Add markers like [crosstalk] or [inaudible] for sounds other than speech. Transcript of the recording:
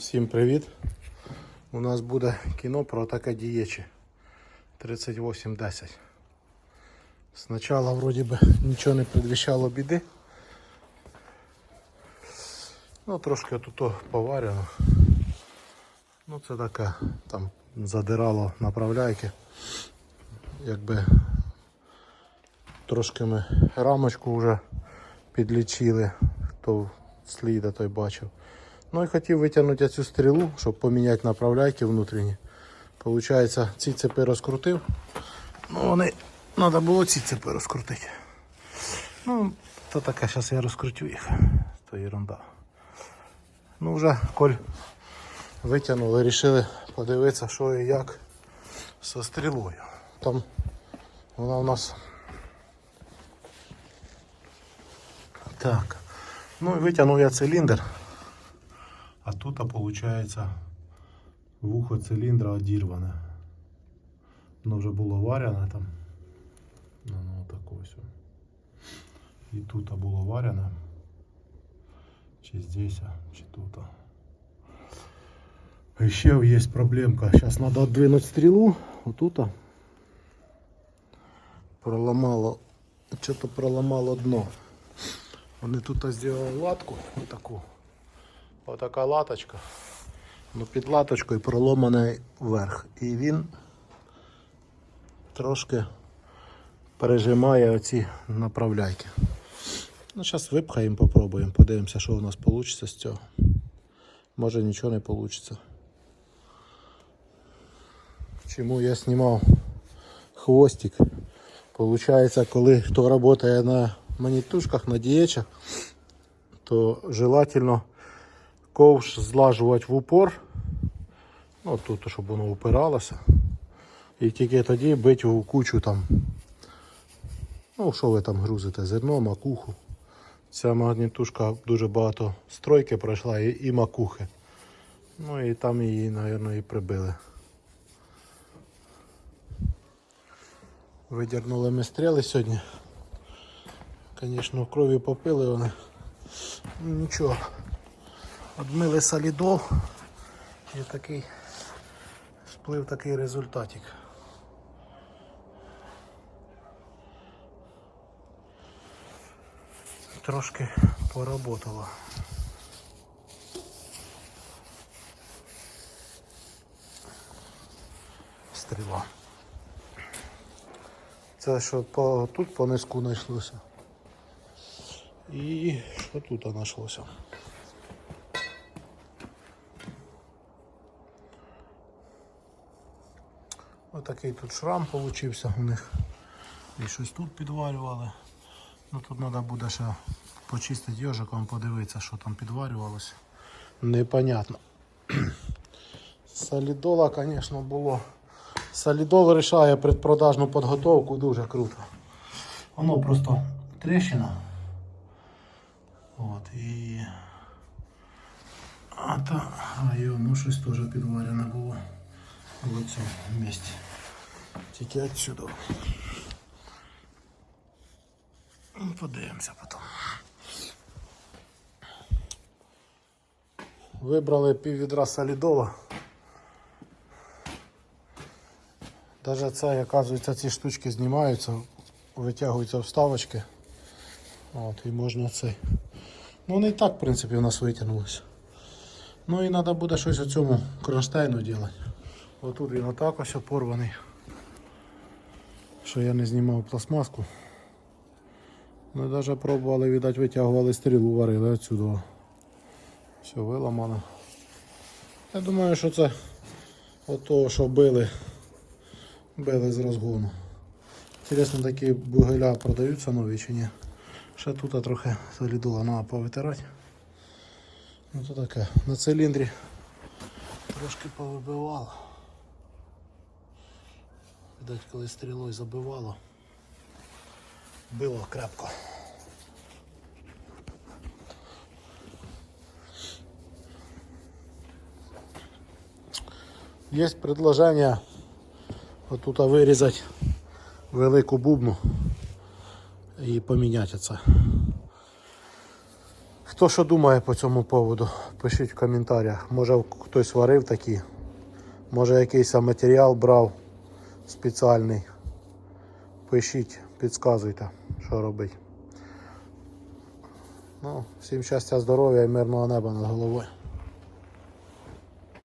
Всім привіт! У нас буде кіно про атака дієчі 3810. Спочатку вроді би нічого не предвіщало біди. Ну трошки тут поварено. Ну це таке там задирало направляйки. Якби трошки ми рамочку вже підлічили, хто сліда той бачив. Ну і хотів витягнути цю стрілу, щоб поміняти направляйки внутрішні. Получається, ці цепи розкрутив. Ну вони треба було ці цепи розкрутити. Ну, то таке, зараз я розкрутю їх. То ерунда. Ну вже коль витягнули, вирішили подивитися, що і як зі стрілою. Там вона у нас. Так. Ну і витягнув я циліндр. А тут, виходить, вухо циліндра одірване. Воно вже було варяне там. Ну, ну так ось. І тут було варяне. Чи здесь, чи тут. А ще є проблемка. Зараз треба віддвинути стрілу. Отут. а. Проламало. Що-то проламало дно. Вони тут зробили латку отаку. Отака латочка. Ну під латочкою проломаний вверх. І він трошки пережимає оці направляйки. Ну, зараз випхаємо, попробуємо, подивимося, що у нас вийде з цього. Може нічого не вийде. Чому я знімав хвостик? Получається, коли хто працює на манітушках, на дієчах, то желательно ковш злажувати в упор. Ну, тут, щоб воно упиралося. І тільки тоді бити в кучу там. Ну, що ви там грузите? Зерно, макуху. Ця магнітушка дуже багато стройки пройшла і, і макухи. Ну і там її, мабуть, і прибили. Видірнули ми стріли сьогодні. Звісно, крові попили вони. Ну, нічого. Одмили солідол і такий сплив такий результатик. Трошки поработало. Стріла. Це що по, тут по низку знайшлося. І що тут знайшлося? Такий тут шрам получився у них. І щось тут підварювали. Ну тут треба буде ще почистити йожиком, подивитися, що там підварювалося. Непонятно. [clears throat] Солідола, звісно, було. Солідол рішає предпродажну підготовку дуже круто. Воно просто трещина. От, і... А, та, а ну щось теж підварене було в цьому місці. Тільки отсюда. Ну, Подивимося потім. Вибрали пів відра солідола. Даже це, оказується, ці штучки знімаються, витягуються вставочки. От, і можна цей. Ну вони і так, в принципі, у нас витягнулися. Ну і треба буде щось у цьому кронштейну робити. Отут він отак ось порваний. Що я не знімав пластмаску. Ми навіть пробували, видать, витягували стрілу, варили отсюди. Все виламано. Я думаю, що це от того, що били, били з розгону. Інтересно, такі бугеля продаються нові чи ні. Ще тут трохи солідула треба повитирати. Ну то таке. На циліндрі трошки повибивало. Видать, коли стрілою забивало, било крепко. Є предложення отут вирізати велику бубну і поміняти це. Хто що думає по цьому поводу, пишіть в коментарях. Може хтось варив такі, може якийсь матеріал брав спеціальний. Пишіть, підказуйте, що робити. Ну, всім щастя, здоров'я і мирного неба над головою.